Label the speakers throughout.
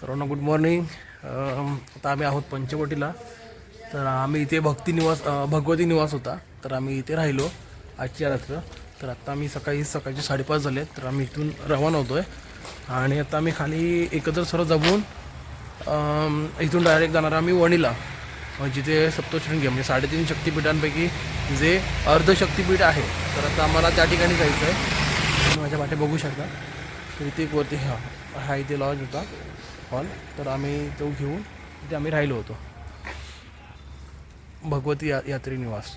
Speaker 1: सर्वांना good morning आता आम्ही आहोत पंचवटीला. तर आम्ही इथे भक्ती निवास भगवती निवास होता. तर आम्ही इथे राहिलो आजच्या रात्र. तर आता आम्ही सकाळी सकाळचे साडेपाच झाले. तर आम्ही इथून रवाना होतो आहे आणि आता आम्ही खाली एकत्र सर्व जमून इथून डायरेक्ट जाणार आम्ही वणीला. जिथे सप्तशृंगी म्हणजे साडेतीन शक्तिपीठांपैकी जे अर्धशक्तिपीठ आहे. तर आता आम्हाला त्या ठिकाणी जायचं आहे तुम्ही माझ्या पाठी बघू शकता. तर इथे एक वरती हा हा इथे लॉज होता. हॉल तर आम्ही तो घेऊन तिथे आम्ही राहिलो होतो. भगवती या यात्री निवास.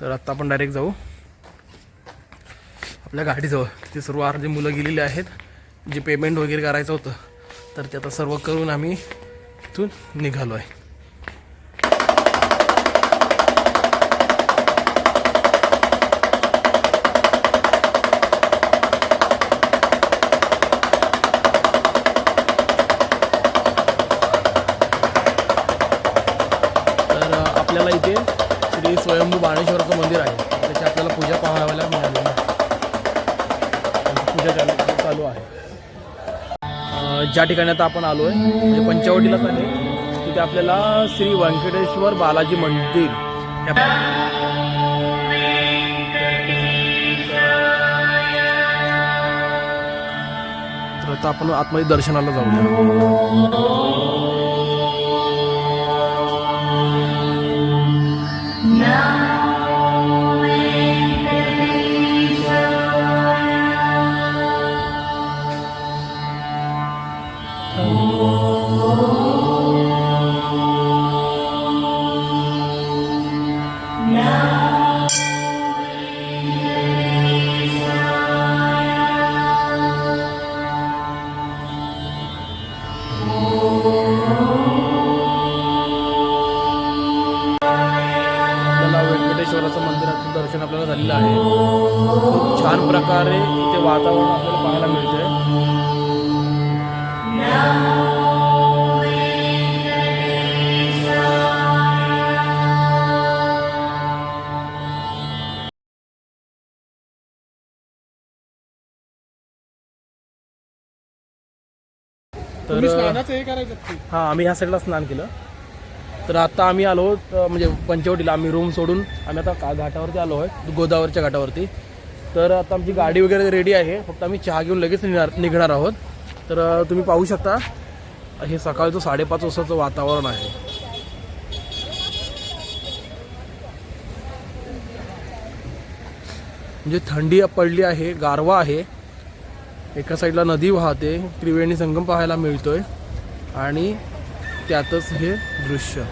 Speaker 1: तर आत्ता आपण डायरेक्ट जाऊ. आपल्या गाडीजवळ. तिथे सर्व जे मुलं गेलेली आहेत. जे पेमेंट वगैरे करायचं होतं तर ते आता सर्व करून आम्ही इथून निघालो आहे स्वयंभू बाणेश्वराचं मंदिर आहे. त्याची आपल्याला पूजा पाहायला मिळाली. पूजा चालू चालू आहे. ज्या ठिकाणी आता आपण आलो आहे म्हणजे पंचवटीलाच आहे तिथे आपल्याला श्री व्यंकटेश्वर बालाजी मंदिर. तर आता आपण आतमध्ये दर्शनाला जाऊया. तर हां आम्ही ह्या साईडला स्नान केलं. तर आता आम्ही आलो म्हणजे पंचवटीला आम्ही रूम सोडून आम्ही आता का घाटावरती आलो आहे गोदावरच्या घाटावरती. तर आता आमची गाडी वगैरे रेडी आहे फक्त आम्ही चहा घेऊन लगेच निघणार निघणार आहोत. तर अ, तुम्ही पाहू शकता हे सकाळचं साडेपाच वाजताचं वातावरण आहे. म्हणजे थंडी पडली आहे गारवा आहे. एका साईडला नदी वाहते त्रिवेणी संगम पाहायला मिळतोय. आणि त्यातच हे दृश्य.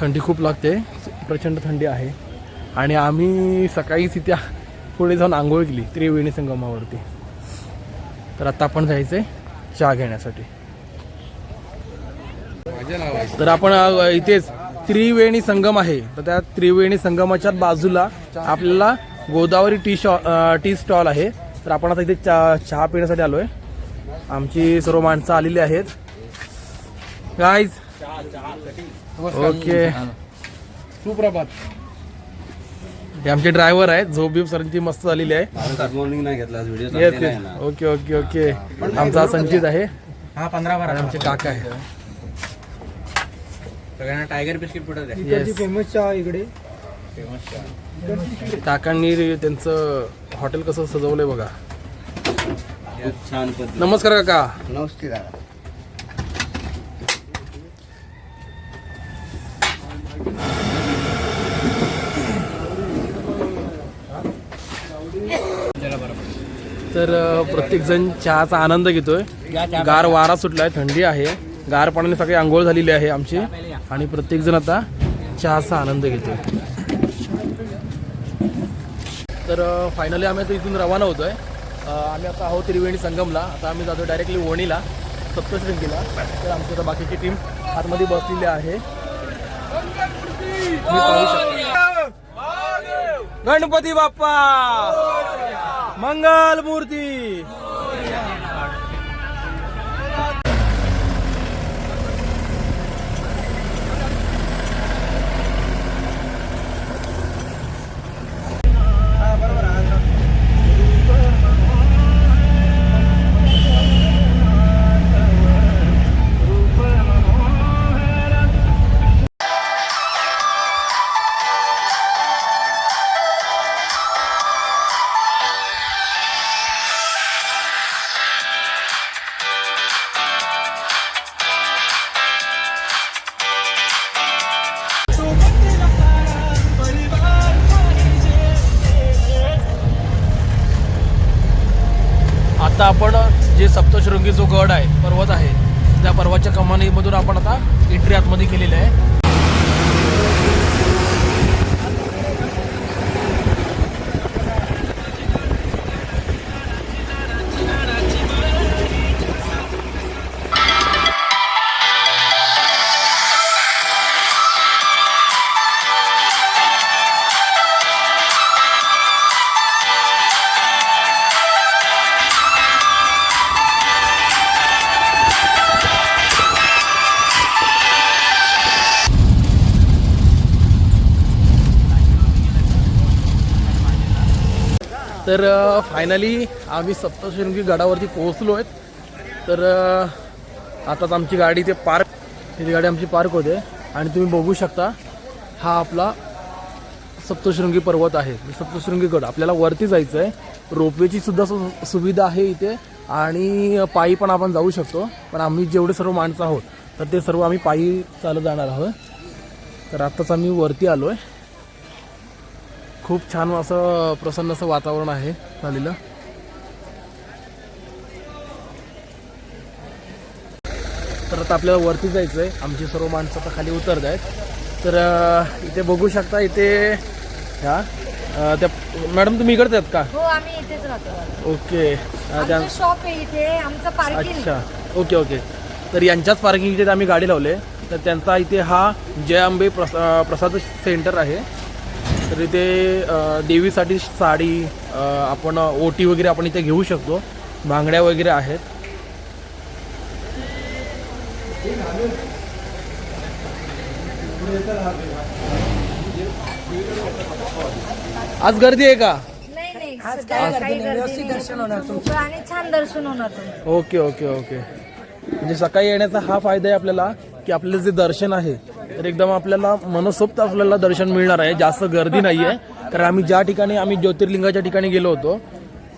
Speaker 1: थंडी खूप लागते प्रचंड थंडी आहे. आणि आम्ही सकाळी इथे पुढे जाऊन आंघोळ केली त्रिवेणी संगमावरती. तर आता आपण जायचंय चहा घेण्यासाठी. तर आपण इथेच त्रिवेणी संगम आहे. तर त्या त्रिवेणी संगमाच्या बाजूला आपल्याला Godavari tea Shaw tea stall आहे. तर आपण आता इथे चा चहा पिण्यासाठी आलोय. आमची सर्व माणसं आलेली आहेत. गाईज ओके सुप्रभात. हे आमचे ड्रायव्हर आहेत. झोप बीप सरांची मस्त झालेली आहे.
Speaker 2: गुड मॉर्निंग नाही घेतला
Speaker 1: ओके ओके ओके आमचा संचित आहे.
Speaker 2: हा पंधरा
Speaker 1: आणि आमचे काका आहे
Speaker 2: सगळ्यांना टायगर बिस्किट पुढे
Speaker 1: Yes.
Speaker 3: फेमस चहा इकडे.
Speaker 1: काकांनी त्यांचं हॉटेल कसं सजवलंय बघा.
Speaker 2: खूप छान पद्धत.
Speaker 1: नमस्कार काका.
Speaker 3: नमस्ते दादा.
Speaker 1: तर प्रत्येक जण चहाचा आनंद घेतोय. गार वारा सुटलाय थंडी आहे. गार पाण्याने सगळी आंघोळ झालेली आहे आमची. आणि प्रत्येकजण आता चहाचा आनंद घेतोय. तर फायनली आम्ही आता इथून रवाना होतोय. आम्ही आता आहोत त्रिवेणी संगमला. आता आम्ही जातो डायरेक्टली वणीला सप्तशृंगीला. तर आमची आता बाकीची टीम आतमध्ये बसलेली आहे. गणपती बाप्पा! मंगल मूर्ती! आता आपण जे सप्तशृंगी जो गड आहे पर्वत आहे त्या पर्वतच्या कमानीमधून आपण आता एंट्री आतमध्ये केलेली आहे. तर फायनली आम्ही सप्तशृंगी गडावरती पोहोचलो आहेत. तर आताच आमची गाडी ते पार्क ही गाडी आमची पार्क होते. आणि तुम्ही बघू शकता हा आपला सप्तशृंगी पर्वत आहे. सप्तशृंगी गड आपल्याला वरती जायचं आहे. रोपवेची सुद्धा सु- सुविधा आहे इथे. आणि पायी पण आपण जाऊ शकतो. पण आम्ही जेवढे सर्व माणसं आहोत तर ते सर्व आम्ही पायी चालत जाणार आहोत. तर आत्ताच आम्ही वरती आलो आहे खूप छान असं प्रसन्न असं वातावरण आहे झालेलं. तर आता आपल्याला वरती जायचं आहे आमची सर्व माणसं आता खाली उतरत आहेत. तर इथे बघू शकता इथे ह्या त्या मॅडम तुम्ही इकडे आहेत का?
Speaker 3: हो आम्ही इथेच राहतो.
Speaker 1: ओके.
Speaker 3: शॉप आहे इथे. आमचं पार्किंग
Speaker 1: अच्छा. Okay okay. तर यांच्याच पार्किंग इथे आम्ही गाडी लावले. तर त्यांचा इथे हा जय अंबे प्रस प्रसाद सेंटर आहे. तर इथे देवीसाठी साडी आपण ओटी वगैरे आपण इथे घेऊ शकतो. बांगड्या वगैरे आहेत. आज गर्दी आहे का?
Speaker 3: नाही नाही. सध्या काही गर्दी दर्शन होणार आणि छान दर्शन होणार तुमचं.
Speaker 1: Okay okay okay. म्हणजे सकाळी येण्याचा हा फायदा आहे आपल्याला की आपलं जे दर्शन आहे तर एकदम आपल्याला मनसोक्त आपल्याला दर्शन मिळणार आहे. जास्त गर्दी नाही आहे कारण आम्ही ज्या ठिकाणी आम्ही ज्योतिर्लिंगाच्या ठिकाणी गेलो होतो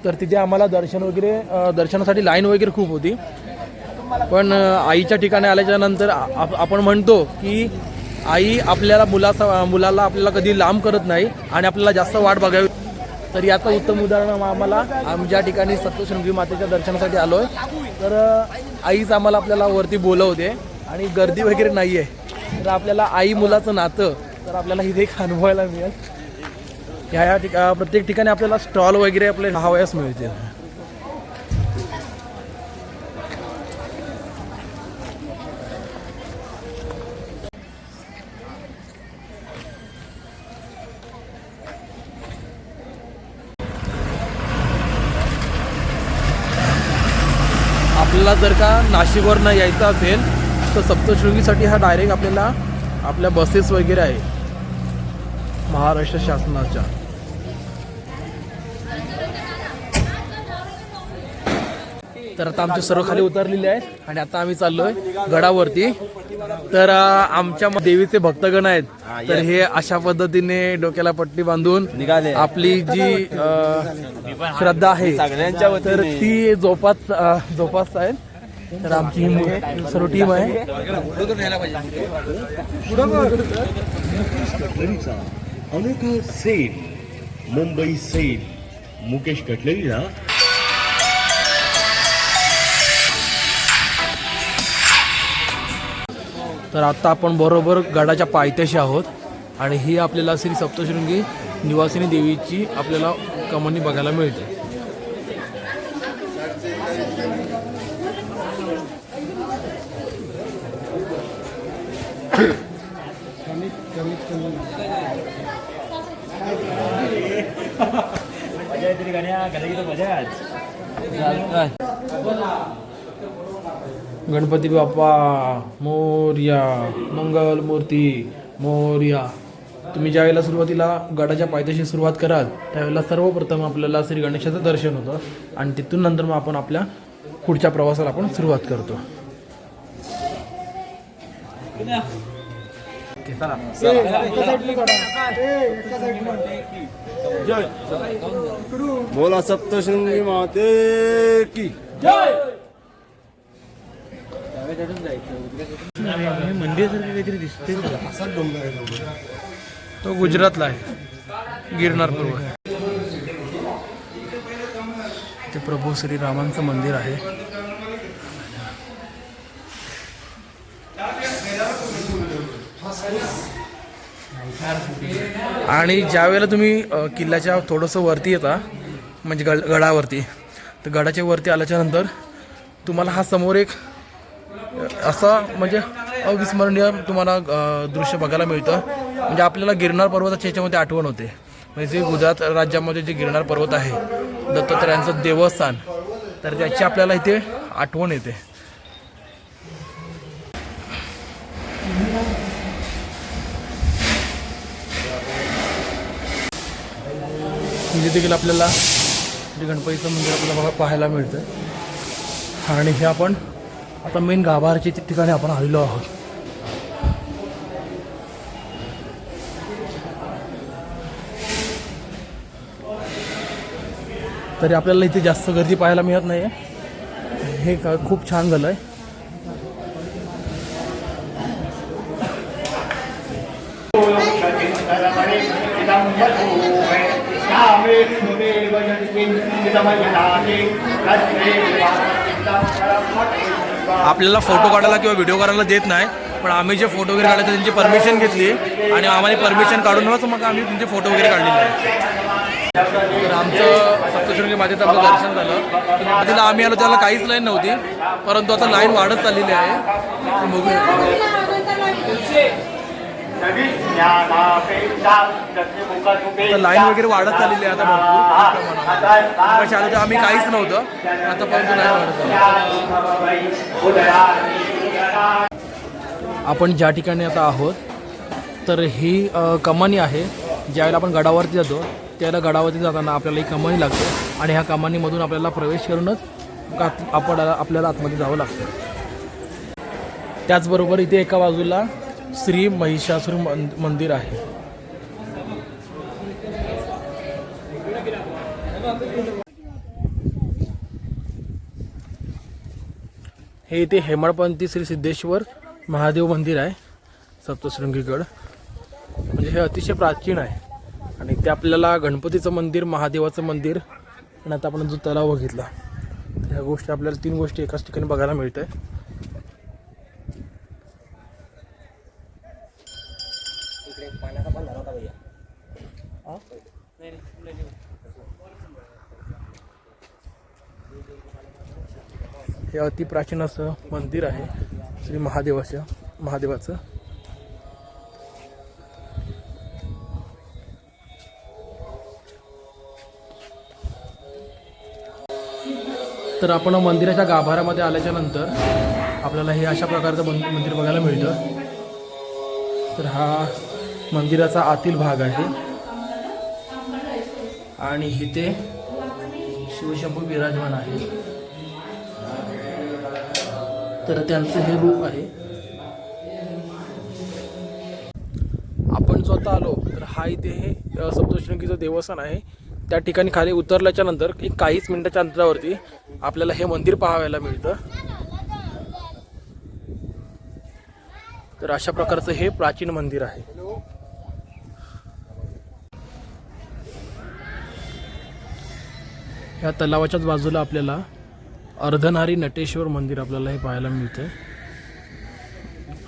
Speaker 1: तर तिथे आम्हाला दर्शन वगैरे दर्शनासाठी लाईन वगैरे खूप होती. पण आईच्या ठिकाणी आल्याच्यानंतर आप- आपण म्हणतो की आई आपल्याला मुलाचा मुलाला आपल्याला कधी लांब करत नाही आणि आपल्याला जास्त वाट बघावी. तर याचं उत्तम उदाहरण आम्हाला आम्ही ज्या ठिकाणी सप्तशृंगी मातेच्या दर्शनासाठी आलो आहे तर आईच आम्हाला आपल्याला वरती बोलवते आणि गर्दी वगैरे नाही आहे तर आपल्याला आई मुलाचं नातं तर आपल्याला इथे एक अनुभवायला मिळेल. ह्या या ठिका प्रत्येक ठिकाणी आपल्याला स्टॉल वगैरे आपले हवयास मिळतील. आपल्याला जर का नाशिकवरनं यायचं असेल तर सप्तशृंगीसाठी हा डायरेक्ट आपल्याला आपल्या बसेस वगैरे आहे. महाराष्ट्र शासनाच्या. तर आता आमचे सर्व खाली उतरलेले आहेत आणि आता आम्ही चाललोय गडावरती. तर आमच्या देवीचे भक्तगण आहेत. तर हे अशा पद्धतीने डोक्याला पट्टी बांधून
Speaker 2: निघाले.
Speaker 1: आपली जी श्रद्धा आहे
Speaker 2: सगळ्यांच्या
Speaker 1: तर ती जोपास जोपास आहेत. तर आमची ही सर्व टीम आहे.
Speaker 4: अनोखा set Mumbai set Mukesh cutlery ना.
Speaker 1: तर आता आपण बरोबर गडाच्या पायथ्याशी आहोत. आणि ही आपल्याला श्री सप्तशृंगी निवासिनी देवीची आपल्याला कमानी बघायला मिळते. गणपती बाप्पा मोर्या मंगल मूर्ती मोर्या. तुम्ही ज्यावेळेला सुरुवातीला गडाच्या पायथ्याशी सुरुवात कराल त्यावेळेला सर्वप्रथम आपल्याला श्री गणेशाचं दर्शन होतं आणि तिथून नंतर मग आपण आपल्या पुढच्या प्रवासाला आपण सुरुवात करतो.
Speaker 2: बोला सप्तशृंगी माते की.
Speaker 1: तो गुजरातला आहे गिरनार पर्वत ते प्रभू श्रीरामांचं मंदिर आहे. आणि ज्या वेळेला तुम्ही किल्ल्याच्या थोडंसं वरती येता म्हणजे गड गडावरती तर गडाच्या वरती आल्याच्यानंतर तुम्हाला हा समोर एक असा म्हणजे अविस्मरणीय तुम्हाला दृश्य बघायला मिळतं. म्हणजे आपल्याला गिरनार पर्वताच्या ह्याच्यामध्ये आठवण होते. म्हणजे जे गुजरात राज्यामध्ये जे गिरनार पर्वत आहे दत्तात्रयांचं देवस्थान तर त्याची आपल्याला इथे आठवण येते. म्हणजे देखील आपल्याला जे गणपतीचं मंदिर आपल्याला बघा पाहायला मिळतं आणि हे आपण आता मेन गाभारच्या ठिकाणी आपण आलेलो आहोत तरी आपल्याला इथे जास्त गर्दी पाहायला मिळत नाही हे का खूप छान झालं आहे आपल्याला फोटो काढायला किंवा व्हिडिओ करायला देत नाही पण आम्ही जे फोटो वगैरे काढले त्यांची परमिशन घेतली आणि आम्हाला परमिशन काढूनच मग आम्ही त्यांचे फोटो वगैरे काढलेले आहे तर आमचं सप्तशृंगी मातेचं आपलं दर्शन झालं. आधीला आम्ही आलो त्याला काहीच लाईन नव्हती परंतु आता लाईन वाढत चाललेली आहे. बघूया. तर लाईन वगैरे वाढत चाललेली आहे आता भरपूर. पण आम्ही काहीच नव्हतं. आतापर्यंत लाईन वाढत चालली आपण ज्या ठिकाणी आता आहोत तर ही कमानी आहे. ज्यावेळेला आपण गडावरती जातो त्यावेळेला गडावरती जाताना आपल्याला ही कमानी लागते आणि ह्या कमानीमधून आपल्याला प्रवेश करूनच आत- आपण आपल्याला आतमध्ये जावं लागतं. त्याचबरोबर इथे एका बाजूला श्री महिषासूर मंदिर आहे. हे इथे हेमाडपंथी श्री सिद्धेश्वर महादेव मंदिर आहे सप्तशृंगीगड. म्हणजे हे अतिशय प्राचीन आहे. आणि ते आपल्याला गणपतीचं मंदिर महादेवाचं मंदिर आणि आता आपण जो तलाव बघितला तर ह्या गोष्टी आपल्याला तीन गोष्टी एकाच ठिकाणी बघायला मिळत आहे हे अतिप्राचीन असं मंदिर आहे श्री महादेवाच्या महादेवाचं. तर आपण मंदिराच्या गाभाऱ्यामध्ये आल्याच्यानंतर आपल्याला हे अशा प्रकारचं मन- मंदिर बघायला मिळतं. तर हा मंदिराचा आतील भाग आहे. आणि इथे शिवशंभू विराजमान आहे. तर त्यांचं हे रूप आहे. आपण जो आता आलो तर हा इथे हे सप्तशृंगीचं देवस्थान आहे. त्या ठिकाणी खाली उतरल्याच्या नंतर एक काहीच मिनिटाच्या अंतरावरती आपल्याला हे मंदिर पाहायला मिळतं. तर अशा प्रकारचं हे प्राचीन मंदिर आहे. या तलावाच्याच बाजूला आपल्याला अर्धनारी नटेश्वर मंदिर आपल्याला हे पाहायला मिळतं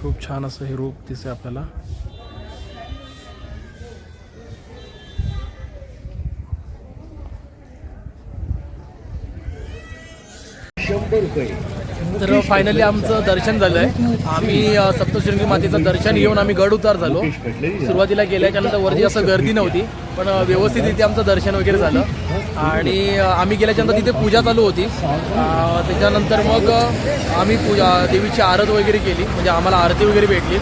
Speaker 1: खूप छान असं हे रूप दिसते आपल्याला. तर फायनली आमचं दर्शन झालंय. आम्ही सप्तशृंगी मातेचं दर्शन घेऊन आम्ही गड उतार झालो. सुरुवातीला गेल्याच्यानंतर वरती असं गर्दी नव्हती. पण व्यवस्थित इथे आमचं दर्शन वगैरे झालं. आणि आम्ही गेल्याच्यानंतर तिथे पूजा चालू होती. त्याच्यानंतर मग आम्ही पूजा देवीची आरत वगैरे केली. म्हणजे आम्हाला आरती वगैरे भेटली.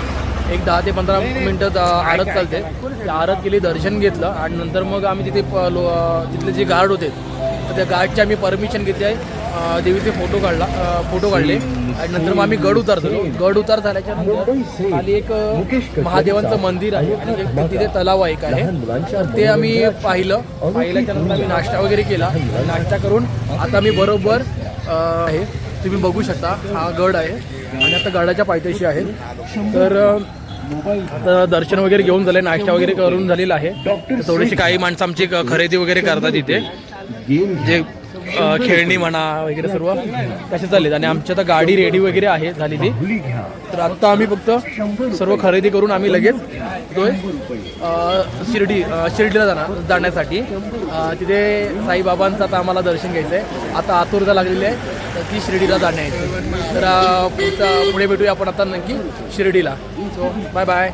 Speaker 1: एक दहा ते पंधरा मिनटं आरत चालते. आरत केली दर्शन घेतलं. आणि नंतर मग आम्ही तिथे प- लो तिथले जे गार्ड होते त्या गार्डची आम्ही परमिशन घेतली आहे. देवीचे फोटो काढला फोटो काढले. आणि नंतर मग आम्ही गड उतारतो झालो गड उतार झाल्याच्यानंतर खाली एक महादेवांचं मंदिर आहे. आणि तिथे तलाव एक आहे. तर ते आम्ही पाहिलं. पाहिल्याच्या नंतर आम्ही नाश्ता वगैरे केला. नाश्ता करून आता मी बरोबर आहे तुम्ही बघू शकता हा गड आहे. आणि आता गडाच्या पायथ्याशी आहे. तर आता दर्शन वगैरे घेऊन झाले. नाश्ता वगैरे करून झालेला आहे. थोडीशी काही माणसं आमची खरेदी वगैरे करतात इथे. जे खेळणी म्हणा वगैरे सर्व तसे चाललेत. आणि आमची आता गाडी रेडी वगैरे आहे झालेली. तर आत्ता आम्ही फक्त सर्व खरेदी करून आम्ही लगेच शिर्डी शिर्डीला जाणार जाण्यासाठी. तिथे साईबाबांचं आता आम्हाला दर्शन घ्यायचं आहे आता आतुरता लागलेली आहे तर ती शिर्डीला जाण्याची. तर पुढचा पुढे भेटूया आपण आता नक्की शिर्डीला. So bye bye